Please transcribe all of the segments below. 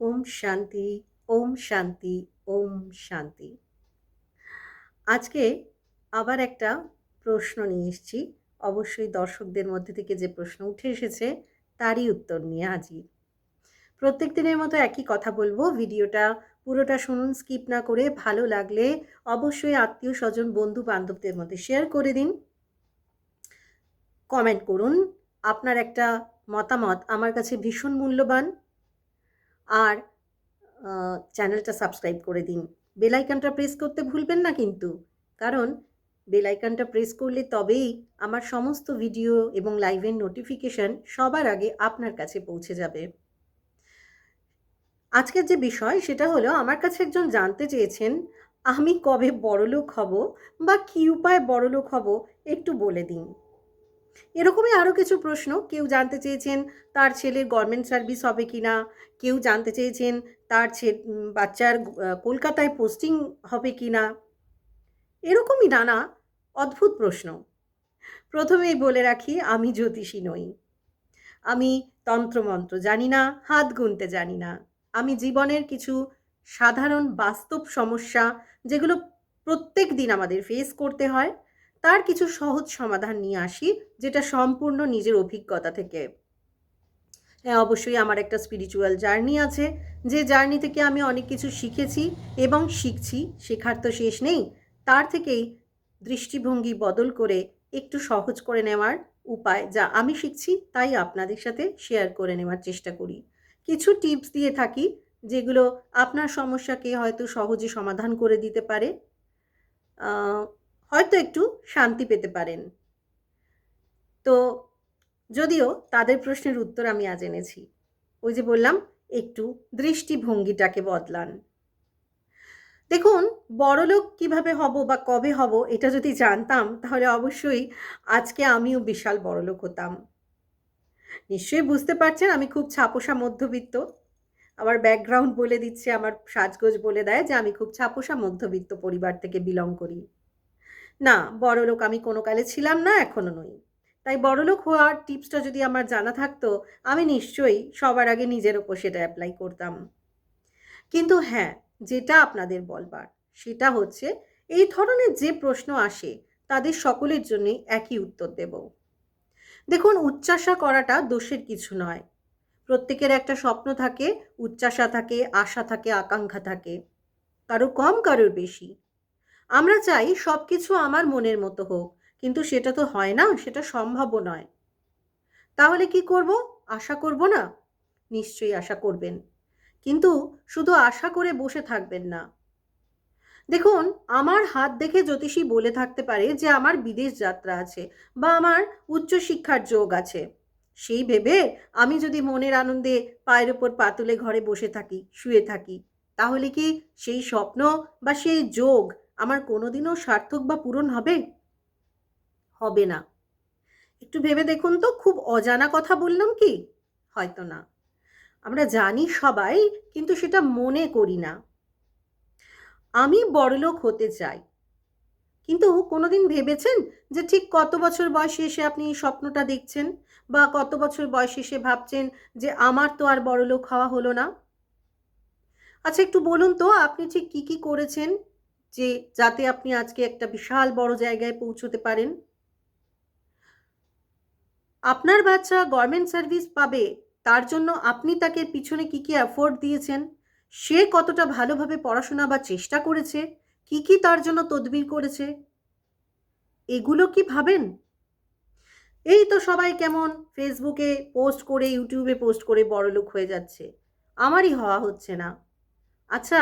ওম শান্তি ওম শান্তি ওম শান্তি। আজকে আবার একটা প্রশ্ন নিয়ে এসেছি। অবশ্যই দর্শকদের মধ্যে থেকে যে প্রশ্ন উঠে এসেছে, তারই উত্তর নিয়ে হাজির। প্রত্যেক দিনের মতো একই কথা বলব। ভিডিওটা পুরোটা শুনুন, স্কিপ না করে। ভালো লাগলে অবশ্যই আত্মীয় স্বজন বন্ধু বান্ধবদের মধ্যে শেয়ার করে দিন। কমেন্ট করুন। আপনার একটা মতামত আমার কাছে ভীষণ মূল্যবান। আর চ্যানেলটা সাবস্ক্রাইব করে দিন। বেলাইকানটা প্রেস করতে ভুলবেন না কিন্তু, কারণ বেলাইকানটা প্রেস করলে তবেই আমার সমস্ত ভিডিও এবং লাইভের নোটিফিকেশন সবার আগে আপনার কাছে পৌঁছে যাবে। আজকের যে বিষয় সেটা হলো, আমার কাছে একজন জানতে চেয়েছেন, আমি কবে বড়লোক হব বা কী উপায় বড়লোক হব একটু বলে দিন। এরকমই আরও কিছু প্রশ্ন। কেউ জানতে চেয়েছেন তার ছেলের গভর্নমেন্ট সার্ভিস হবে কি না কেউ জানতে চেয়েছেন তার ছে বাচ্চার কলকাতায় পোস্টিং হবে কি না এরকমই নানা অদ্ভুত প্রশ্ন। প্রথমেই বলে রাখি, আমি জ্যোতিষী নই। আমি তন্ত্রমন্ত্র জানি না, হাত গুনতে জানি না। আমি জীবনের কিছু সাধারণ বাস্তব সমস্যা যেগুলো প্রত্যেক দিন আমাদের ফেস করতে হয় তার কিছু সহজ সমাধান নিয়ে আসি, যেটা সম্পূর্ণ নিজের অভিজ্ঞতা থেকে। হ্যাঁ অবশ্যই আমার একটা স্পিরিচুয়াল জার্নি আছে, যে জার্নি থেকে আমি অনেক কিছু শিখেছি এবং শিখছি, শেখার তো শেষ নেই। তার থেকেই দৃষ্টিভঙ্গি বদল করে একটু সহজ করে নেওয়ার উপায় যা আমি শিখছি, তাই আপনাদের সাথে শেয়ার করে নেওয়ার চেষ্টা করি। কিছু টিপস দিয়ে থাকি, যেগুলো আপনার সমস্যাকে হয়তো সহজে সমাধান করে দিতে পারে। হয়তো একটু শান্তি পেতে পারেন। তো যদিও তাদের প্রশ্নের উত্তর আমি আজ এনেছি। ওই যে বললাম, একটু দৃষ্টিভঙ্গিটাকে বদলান। দেখুন, বড়লোক কীভাবে হব বা কবে হব এটা যদি জানতাম, তাহলে অবশ্যই আজকে আমিও বিশাল বড়লোক হতাম। নিশ্চয়ই বুঝতে পারছেন, আমি খুব ছাপোষা মধ্যবিত্ত। আমার ব্যাকগ্রাউন্ড বলে দিচ্ছে, আমার সাজগোজ বলে দেয় যে আমি খুব ছাপোষা মধ্যবিত্ত পরিবার থেকে বিলং করি। না, বড়লোক আমি কোনো কালে ছিলাম না এখনও নই। তাই বড়লোক হওয়ার টিপসটা যদি আমার জানা থাকতো, আমি নিশ্চয়ই সবার আগে নিজের ওপর সেটা অ্যাপ্লাই করতাম। কিন্তু হ্যাঁ যেটা আপনাদের বলবার, সেটা হচ্ছে এই ধরনের যে প্রশ্ন আসে, তাদের সকলের জন্যই একই উত্তর দেব। দেখুন উচ্চাসা করাটা দোষের কিছু নয়। প্রত্যেকের একটা স্বপ্ন থাকে উচ্চাসা থাকে, আশা থাকে, আকাঙ্ক্ষা থাকে। কারও কম, কারোর বেশি। আমরা চাই সব কিছু আমার মনের মতো হোক, কিন্তু সেটা তো হয় না, সেটা সম্ভবও নয়। তাহলে কি করব? আশা করব না? নিশ্চয়ই আশা করবেন। কিন্তু শুধু আশা করে বসে থাকবেন না। দেখুন, আমার হাত দেখে জ্যোতিষী বলে থাকতে পারে যে আমার বিদেশ যাত্রা আছে বা আমার উচ্চশিক্ষার যোগ আছে। সেই ভেবে আমি যদি মনের আনন্দে পায়ের ওপর পাতুলে ঘরে বসে থাকি, শুয়ে থাকি, তাহলে কি সেই স্বপ্ন বা সেই যোগ আমার কোনোদিনও সার্থক বা পূরণ হবে? হবে না। একটু ভেবে দেখুন তো, খুব অজানা কথা বললাম কি? হয়তো না। আমরা জানি সবাই, কিন্তু সেটা মনে করি না। আমি বড়লোক হতে চাই। কিন্তু কোনোদিন ভেবেছেন যে ঠিক কত বছর বয়সে এসে আপনি এই স্বপ্নটা দেখছেন? বা কত বছর বয়সে এসে ভাবছেন যে আমার তো আর বড়লোক হওয়া হলো না? আচ্ছা একটু বলুন তো, আপনি ঠিক কি কি করেছেন? যে যাতে আপনি আজকে একটা বিশাল বড় জায়গায় পৌঁছতে পারেন। আপনার বাচ্চা গভর্নমেন্ট সার্ভিস পাবে, তার জন্য আপনি তাকে পিছনে কি কি অ্যাফোর্ড দিয়েছেন, সে কতটা ভালোভাবে পড়াশোনা বা চেষ্টা করেছে, কি কি তার জন্য তদবির করেছে, এগুলো কি ভাবেন? এই তো সবাই কেমন ফেসবুকে পোস্ট করে ইউটিউবে পোস্ট করে বড়লোক হয়ে যাচ্ছে, আমারই হওয়া হচ্ছে না। আচ্ছা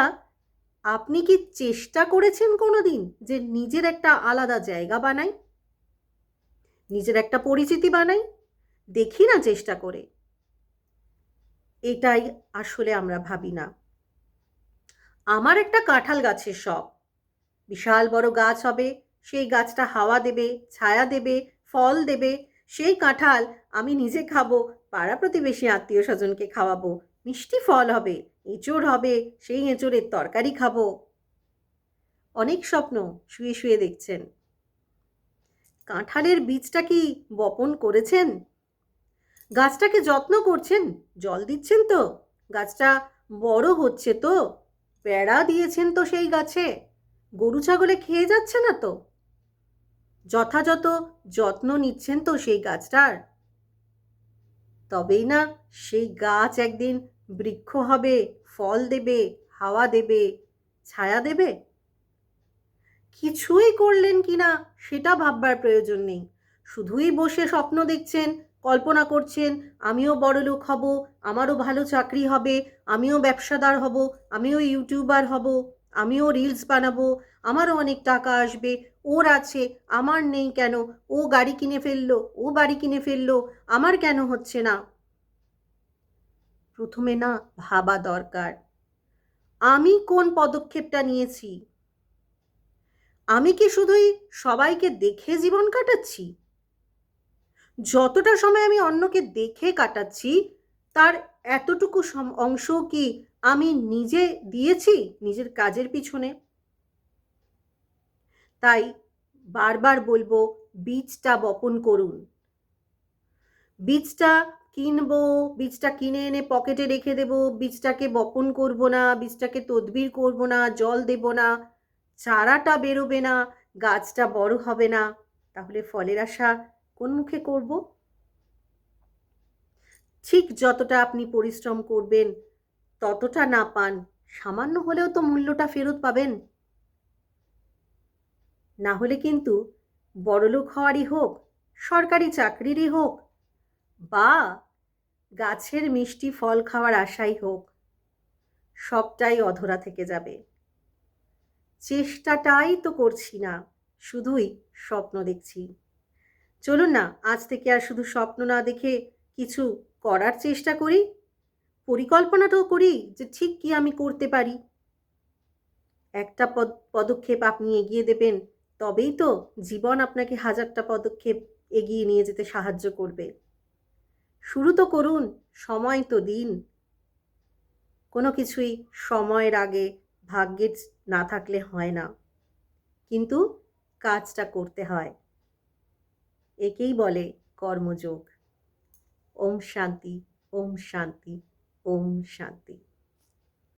আপনি কি চেষ্টা করেছেন কোনো দিন যে নিজের একটা আলাদা জায়গা বানাই? নিজের একটা পরিচিতি বানাই? দেখি না চেষ্টা করে। এটাই আসলে আমরা ভাবি না। আমার একটা কাঁঠাল গাছের শখ। বিশাল বড় গাছ হবে, সেই গাছটা হাওয়া দেবে, ছায়া দেবে, ফল দেবে, সেই কাঁঠাল আমি নিজে খাব, পাড়া প্রতিবেশী আত্মীয় স্বজনকে খাওয়াবো, মিষ্টি ফল হবে। এঁচড় হবে, সেই এঁচড়ের তরকারি খাব। অনেক স্বপ্ন শুয়ে শুয়ে দেখছেন। কাঁঠালের বীজটা কি বপন করেছেন? গাছটাকে যত্ন করছেন? জল দিচ্ছেন তো? গাছটা বড় হচ্ছে তো? বেড়া দিয়েছেন তো সেই গাছে? গরু ছাগলে খেয়ে যাচ্ছে না তো? যথাযথ যত্ন নিচ্ছেন তো সেই গাছটার? তবেই না সেই গাছ একদিন বৃক্ষ হবে, ফল দেবে, হাওয়া দেবে, ছায়া দেবে? কিছুই করলেন কি না সেটা ভাববার প্রয়োজন নেই। শুধুই বসে স্বপ্ন দেখছেন, কল্পনা করছেন, আমিও বড়লোক হব, আমারও ভালো চাকরি হবে, আমিও ব্যবসাদার হব, আমিও ইউটিউবার হব, আমিও রিলস বানাবো, আমারও অনেক টাকা আসবে, ওর আছে, আমার নেই কেন, ও গাড়ি কিনে ফেলল, ও বাড়ি কিনে ফেলল, আমার কেন হচ্ছে না? প্রথমে না ভাবা দরকার। আমি কোন পদক্ষেপটা নিয়েছি? আমি কি শুধুই সবাইকে দেখে জীবন কাটাচ্ছি? যতটা সময় আমি অন্যকে দেখে কাটাচ্ছি, তার এতটুকু অংশ কি আমি নিজে দিয়েছি নিজের কাজের পিছনে? তাই বারবার বলব, বীজটা বপন করুন। বীজটা কিনবো, বীজটা কিনে এনে পকেটে রেখে দেব, বীজটাকে বপন করব না, বীজটাকে তদবির করব না, জল দেব না, চারাটা বেরোবে না, গাছটা বড় হবে না, তাহলে ফলের আশা কোন মুখে করব? ঠিক যতটা আপনি পরিশ্রম করবেন, ততটা না পান, সামান্য হলেও তো মূল্যটা ফেরত পাবেন। না হলে কিন্তু বড়লোক হওয়ারই হোক, সরকারি চাকরিরই হোক বা গাছের মিষ্টি ফল খাওয়ার আশাই হোক, সবটাই অধরা থেকে যাবে। চেষ্টাটাই তো করছি না, শুধুই স্বপ্ন দেখছি। চলুন না, আজ থেকে আর শুধু স্বপ্ন না দেখে কিছু করার চেষ্টা করি, পরিকল্পনাটাও করি যে ঠিক কি আমি করতে পারি। একটা পদক্ষেপ আপনি এগিয়ে দেবেন, তবেই তো জীবন আপনাকে হাজারটা পদক্ষেপ এগিয়ে নিয়ে যেতে সাহায্য করবে। শুরু তো করুন, সময় তো দিন। কোনো কিছুই সময়ের আগে ভাগ্যের না থাকলে হয় না। কিন্তু কাজটা করতে হয়। একেই বলে কর্মযোগ। ওম শান্তি ওম শান্তি ওম শান্তি।